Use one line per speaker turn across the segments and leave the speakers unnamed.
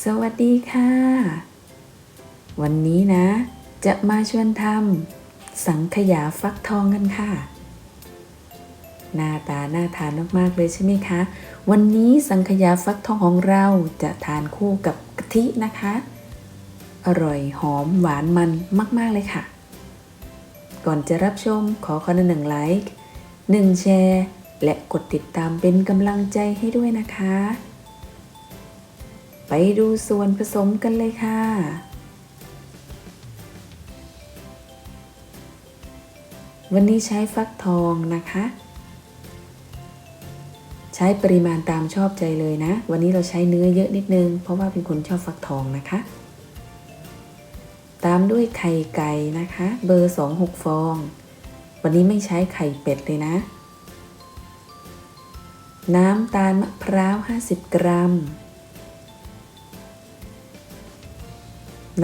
สวัสดีค่ะ วันนี้นะ จะมาชวนทำสังขยาฟักทองกันค่ะ หน้าตาน่าทานมากๆเลยใช่ไหมคะ วันนี้สังขยาฟักทองของเราจะทานคู่กับกะทินะคะ อร่อยหอมหวานมันมาก ๆเลยค่ะ ก่อนจะรับชมขอคนละหนึ่งไลค์หนึ่งแชร์ และกดติดตามเป็นกำลังใจให้ด้วยนะคะ ไปดูส่วนผสมกันเลยค่ะ วันนี้ใช้ฟักทองนะคะ ใช้ปริมาณตามชอบใจเลยนะ วันนี้เราใช้เนื้อเยอะนิดนึง เพราะว่าเป็นคนชอบฟักทองนะคะ ตามด้วยไข่ไก่นะคะ เบอร์ 26 ฟอง วันนี้ไม่ใช้ไข่เป็ดเลยนะ น้ำตาลมะพร้าว 50 กรัม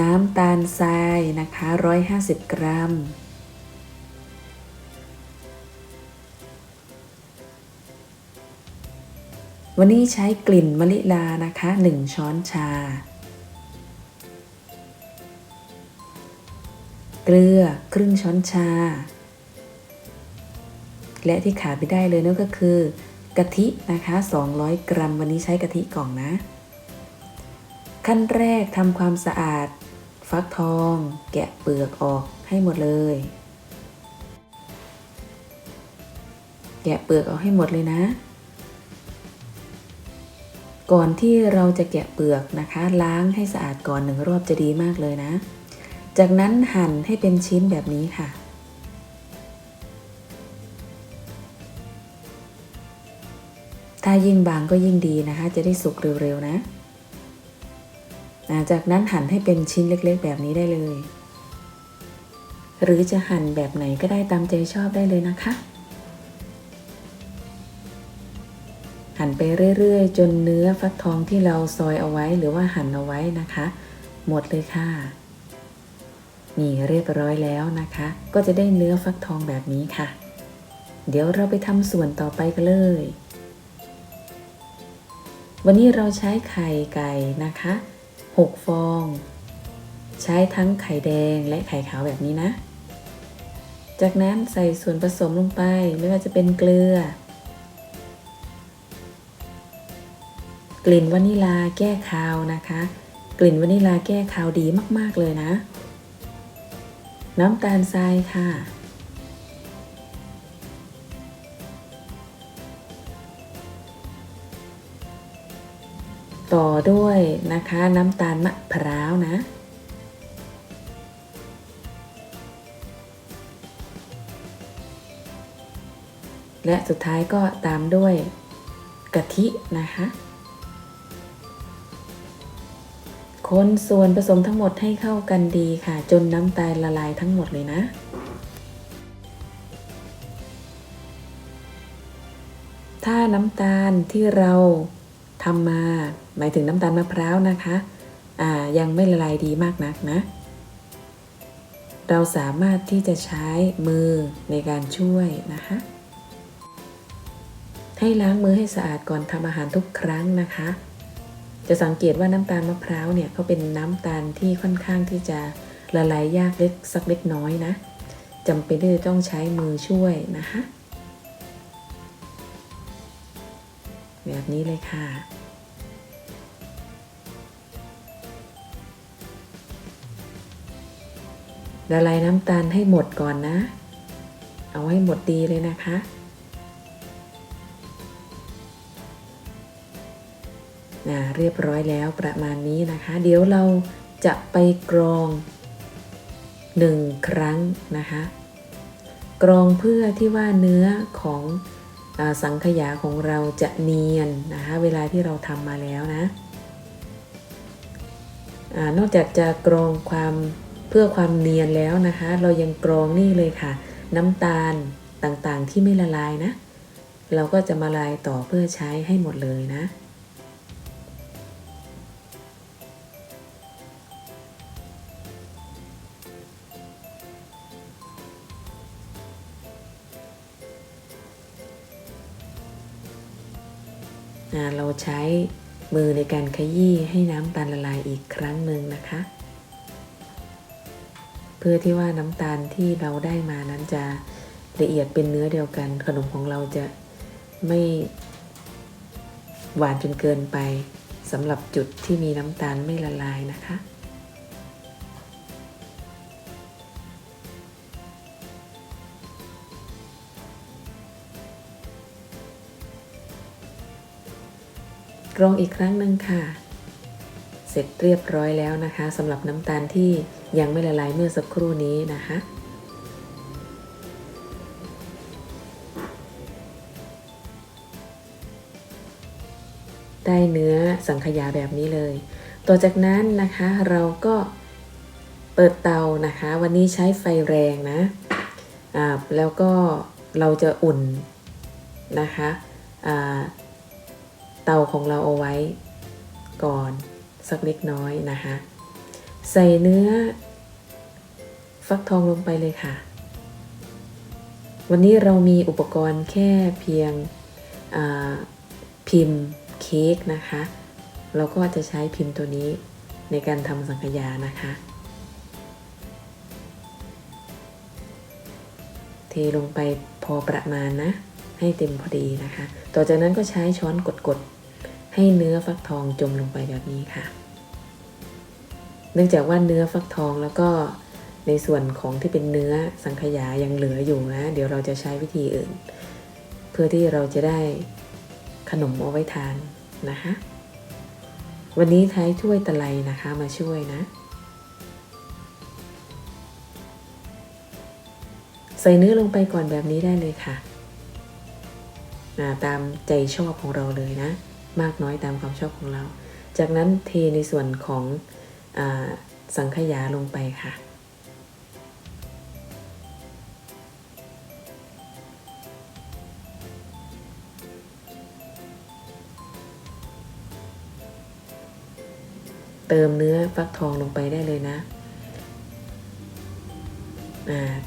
น้ำตาลทรายนะคะ 150 กรัม วันนี้ใช้กลิ่นมะลิลานะคะ 1 ช้อนชา เกลือครึ่งช้อนชา และที่ขาดไม่ได้เลยนั่นก็คือกะทินะคะ 200 กรัม วันนี้ใช้กะทิกล่องนะ ขั้นแรกทำความสะอาด ฟักทอง แกะเปลือกออกให้หมดเลย แกะเปลือกออกให้หมดเลยนะ ก่อนที่เราจะแกะเปลือกนะคะ ล้างให้สะอาดก่อนหนึ่งรอบจะดีมากเลยนะ จากนั้นหั่นให้เป็นชิ้นแบบนี้ค่ะถ้ายิ่งบางก็ยิ่งดีนะคะ จะได้สุกเร็วๆนะ จากนั้นหั่นให้เป็นชิ้นเล็กๆ แบบนี้ได้เลย หรือจะหั่นแบบไหนก็ได้ตามใจชอบได้เลยนะคะ หั่นไปเรื่อยๆ จนเนื้อฟักทองที่เราซอยเอาไว้หรือว่าหั่นเอาไว้นะคะ หมดเลยค่ะ นี่เรียบร้อยแล้วนะคะ ก็จะได้เนื้อฟักทองแบบนี้ค่ะ เดี๋ยวเราไปทำส่วนต่อไปกันเลยวันนี้เราใช้ไข่ไก่นะคะ 6 ฟอง ใช้ทั้งไข่แดงและไข่ขาวแบบนี้นะ จากนั้นใส่ส่วนผสมลงไปไม่ว่าจะเป็นเกลือ กลิ่นวานิลาแก้คาวนะคะ กลิ่นวานิลาแก้คาวดีมาก ๆ เลยนะ น้ำตาลทรายค่ะ ต่อด้วยนะคะน้ำตาลมะพร้าวนะ และสุดท้ายก็ตามด้วยกะทินะคะ คนส่วนผสมทั้งหมดให้เข้ากันดีค่ะ จนน้ำตาลละลายทั้งหมดเลยนะถ้าน้ำตาลที่เรา ทำมาหมายถึงน้ำตาลมะพร้าวนะคะอ่ายังไม่ละลายดีมากนักนะ เราสามารถที่จะใช้มือในการช่วยนะคะ ให้ล้างมือให้สะอาดก่อนทำอาหารทุกครั้งนะคะ จะสังเกตว่าน้ำตาลมะพร้าวเนี่ยเขาเป็นน้ำตาลที่ค่อนข้างที่จะละลายยากเล็กสักเล็กน้อยนะจำเป็นที่จะต้องใช้มือช่วยนะคะ แบบนี้เลยค่ะ ละลายน้ำตาลให้หมดก่อนนะ เอาให้หมดดีเลยนะคะนะเรียบร้อยแล้วประมาณนี้นะคะ เดี๋ยวเราจะไปกรองหนึ่งครั้งนะคะ กรองเพื่อที่ว่าเนื้อของ สังขยาของเราจะเนียนนะคะเวลาที่เราทำมาแล้วนะอนอกจากจะกรองความเพื่อความเนียนแล้วนะคะ เรายังกรองนี่เลยค่ะ น้ำตาลต่างๆที่ไม่ละลายนะ เราก็จะมาลายต่อเพื่อใช้ให้หมดเลยนะ เราใช้มือในการขยี้ให้น้ำตาลละลายอีกครั้งหนึ่งนะคะ เพื่อที่ว่าน้ำตาลที่เราได้มานั้นจะละเอียดเป็นเนื้อเดียวกัน ขนมของเราจะไม่หวานจนเกินไปสำหรับจุดที่มีน้ำตาลไม่ละลายนะคะ กรองอีกครั้งหนึ่งค่ะ เสร็จเรียบร้อยแล้วนะคะสำหรับน้ำตาลที่ยังไม่ละลายเมื่อสักครู่นี้นะคะ ได้เนื้อสังขยาแบบนี้เลย ต่อจากนั้นนะคะเราก็เปิดเตานะคะ วันนี้ใช้ไฟแรงนะอ่าแล้วก็เราจะอุ่นนะคะอ่า เตาของเราเอาไว้ ก่อนสักเล็กน้อยนะคะ ใส่เนื้อ ฟักทองลงไปเลยค่ะ วันนี้เรามีอุปกรณ์แค่เพียงพิมพ์เค้กนะคะ เราก็จะใช้พิมพ์ตัวนี้ในการทำสังขยานะคะ เทลงไปพอประมาณนะ ให้เต็มพอดีนะคะ ต่อจากนั้นก็ใช้ช้อนกดๆ ให้เนื้อฟักทองจมลงไปแบบนี้ค่ะ เนื่องจากว่าเนื้อฟักทองแล้วก็ในส่วนของที่เป็นเนื้อสังขยายังเหลืออยู่นะ เดี๋ยวเราจะใช้วิธีอื่น เพื่อที่เราจะได้ขนมเอาไว้ทานนะคะวันนี้ใช้ถ้วยตะไลนะคะมาช่วยนะ ใส่เนื้อลงไปก่อนแบบนี้ได้เลยค่ะ ตามใจชอบของเราเลยนะ มากน้อยตามความชอบของเรา จากนั้นเทในส่วนของอสังขยาลงไปค่ะ เติมเนื้อฟักทองลงไปได้เลยนะ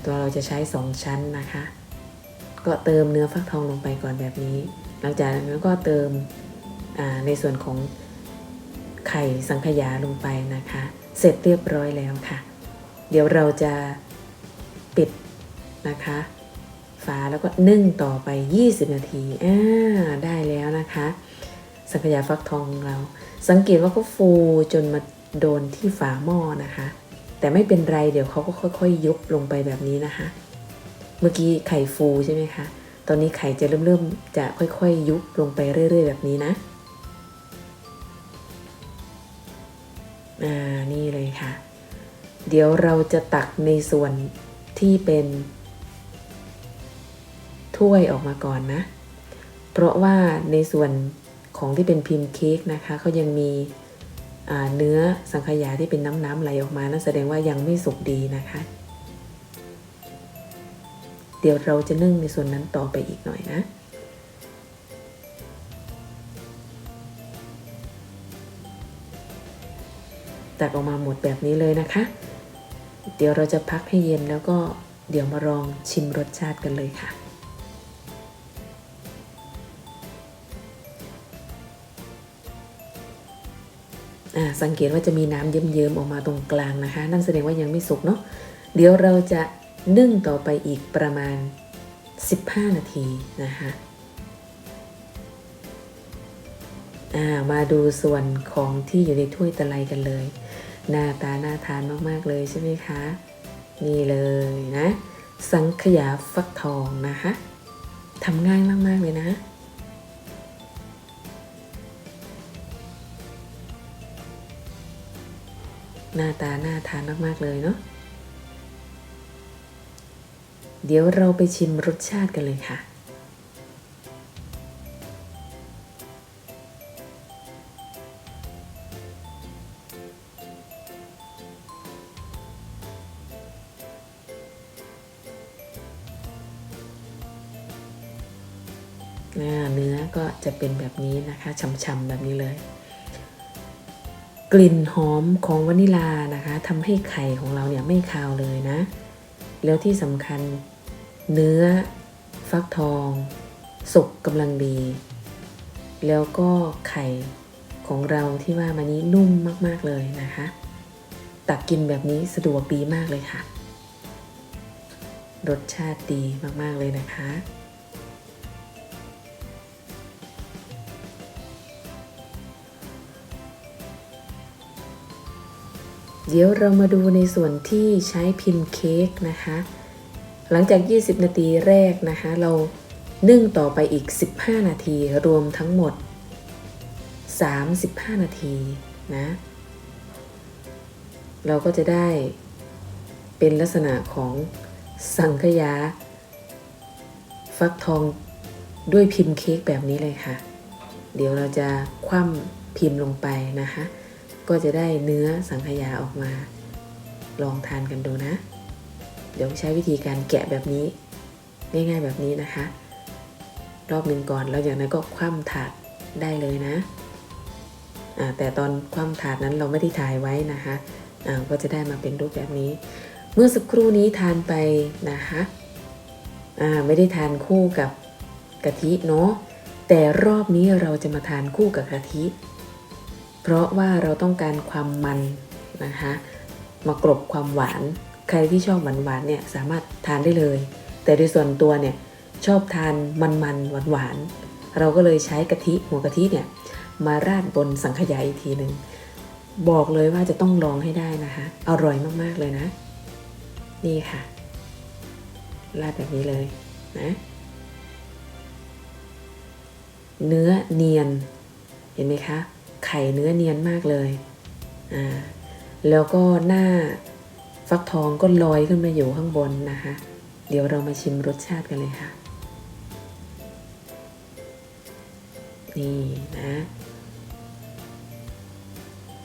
ตัวเราจะใช้สองชั้นนะคะ ก็เติมเนื้อฟักทองลงไปก่อนแบบนี้ หลังจากนั้นก็เติม ในส่วนของไข่สังขยาลงไปนะคะ เสร็จเรียบร้อยแล้วค่ะ เดี๋ยวเราจะปิดนะคะ ฝาแล้วก็นึ่งต่อไป 20 นาทีอ่าได้แล้วนะคะ สังขยาฟักทองของเรา สังเกตว่าเขาฟูจนมาโดนที่ฝาหม้อนะคะ แต่ไม่เป็นไรเดี๋ยวเขาก็ค่อยๆยุบลงไปแบบนี้นะคะ เมื่อกี้ไข่ฟูใช่ไหมคะตอนนี้ไข่จะเริ่มๆจะค่อยๆยุบลงไปเรื่อย ๆ แบบนี้นะ เดี๋ยวเราจะตักในส่วนที่เป็น ถ้วยออกมาก่อนนะ เพราะว่าในส่วนของที่เป็นพิมพ์เค้กนะคะเขายังมีเนื้อสังขยาที่เป็นน้ำๆไหลออกมานั่นแสดงว่ายังไม่สุกดีนะคะ เดี๋ยวเราจะนึ่งในส่วนนั้นต่อไปอีกหน่อยนะตักออกมาหมดแบบนี้เลยนะคะ เดี๋ยวเราจะพักให้เย็นแล้วก็เดี๋ยวมาลองชิมรสชาติกันเลยค่ะอ่าสังเกตว่าจะมีน้ำเยิ้มๆออกมาตรงกลางนะคะ นั่นแสดงว่ายังไม่สุกเนาะ เดี๋ยวเราจะนึ่งต่อไปอีกประมาณ 15 นาทีนะคะอ่ามาดูส่วนของที่อยู่ในถ้วยตะไลกันเลย หน้าตาน่าทานมากๆเลยใช่ไหมคะ นี่เลยนะ สังขยาฟักทองนะคะทำง่ายมากๆเลยนะหน้าตาน่าทานมาก ๆ เลยเนาะ เดี๋ยวเราไปชิมรสชาติกันเลยค่ะ เนื้อก็จะเป็นแบบนี้นะคะฉ่ำๆแบบนี้เลย กลิ่นหอมของวานิลานะคะทำให้ไข่ของเราเนี่ยไม่คาวเลยนะ แล้วที่สำคัญเนื้อฟักทอง สุกกำลังดี แล้วก็ไข่ขของเราที่ว่ามานี้นุ่มมากๆเลยนะคะ ตักกินแบบนี้สะดวกดีมากเลยค่ะ รสชาติดีมากๆเลยนะคะ เดี๋ยวเรามาดูในส่วนที่ใช้พิมพ์เค้กนะคะ หลังจาก 20 นาทีแรกนะคะ เรานึ่งต่อไปอีก 15 นาทีรวมทั้งหมด 35 นาทีนะ เราก็จะได้เป็นลักษณะของสังขยา ฟักทองด้วยพิมพ์เค้กแบบนี้เลยค่ะ เดี๋ยวเราจะคว่ำพิมพ์ลงไปนะคะ ก็จะได้เนื้อสังขยาออกมา ลองทานกันดูนะ เดี๋ยวใช้วิธีการแกะแบบนี้ ง่ายๆแบบนี้นะคะ รอบหนึ่งก่อนแล้วอย่างนั้นก็คว่ำถาดได้เลยนะแต่ตอนคว่ำถาดนั้นเราไม่ได้ถ่ายไว้นะคะก็จะได้มาเป็นรูปแบบนี้ เมื่อสักครู่นี้ทานไปนะคะไม่ได้ทานคู่กับกะทิเนาะแต่รอบนี้เราจะมาทานคู่กับกะทิ เพราะว่าเราต้องการความมันนะคะมากรบความหวาน ใครที่ชอบหวานหวานเนี่ยสามารถทานได้เลย แต่โดยส่วนตัวเนี่ยชอบทานมันมันหวานหวานๆเราก็เลยใช้กะทิหัวกะทิเนี่ยมาราดบนสังขยาอีกทีหนึ่งบอกเลยว่าจะต้องลองให้ได้นะคะอร่อยมากๆเลยนะ นี่ค่ะราดแบบนี้เลยนะเนื้อเนียนเห็นไหมคะ ไข่เนื้อเนียนมากเลยอ่าแล้วก็หน้าฟักทองก็ลอยขึ้นมาอยู่ข้างบนนะคะ เดี๋ยวเรามาชิมรสชาติกันเลยค่ะ นี่นะ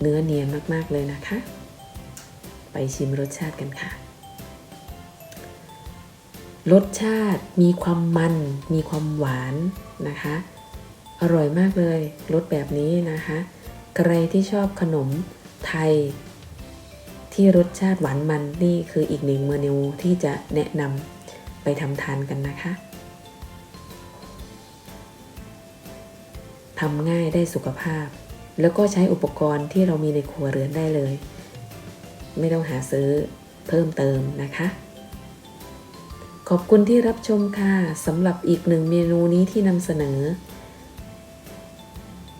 เนื้อเนียนมากๆเลยนะคะ ไปชิมรสชาติกันค่ะ รสชาติมีความมัน มีความหวานนะคะ อร่อยมากเลยรสแบบนี้นะคะ ใครที่ชอบขนมไทย ที่รสชาติหวานมันนี่คืออีกหนึ่งเมนูที่จะแนะนำไปทำทานกันนะคะทำง่ายได้สุขภาพ แล้วก็ใช้อุปกรณ์ที่เรามีในครัวเรือนได้เลย ไม่ต้องหาซื้อเพิ่มเติมนะคะ ขอบคุณที่รับชมค่ะสำหรับอีกหนึ่งเมนูนี้ที่นำเสนอ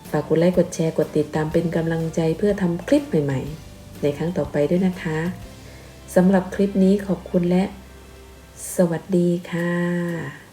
ฝากกดไลค์กดแชร์กดติดตามเป็นกำลังใจเพื่อทำคลิปใหม่ๆ ในครั้งต่อไปด้วยนะคะสำหรับคลิปนี้ขอบคุณและ สวัสดีค่ะ